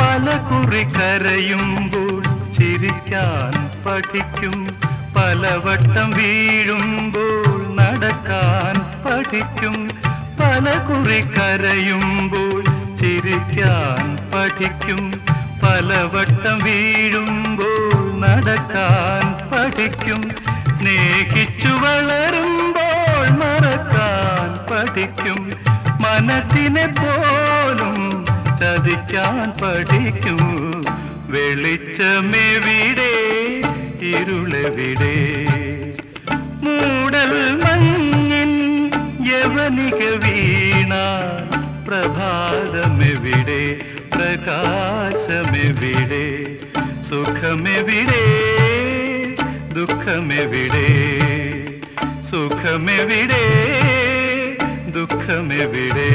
പല കുറി കരയുമ്പോൾ ചിരിക്കാൻ പഠിക്കും. പലവട്ടം വീഴുമ്പോൾ നടക്കാൻ പഠിക്കും. പല കുറി കരയുമ്പോൾ ചിരിക്കാൻ പഠിക്കും. പലവട്ടം വീഴുമ്പോൾ നടക്കാൻ പഠിക്കും. സ്നേഹിച്ചു വളരുമ്പോൾ മറക്കാൻ പഠിക്കും. മനസ്സിനെ പോലും ചതിക്കാൻ പഠിക്കും. വെളിച്ചമെവിടെ? ഇരുളെവിടെ? മൂടൽ മഞ്ഞിൻ യവനിക വീണ പ്രഭാതമെവിടെ? പ്രകാശമെവിടെ? സുഖമെവിടെ? ദുഃഖമെവിടെ? സുഖമെവിടെ? ദുഃഖമെവിടെ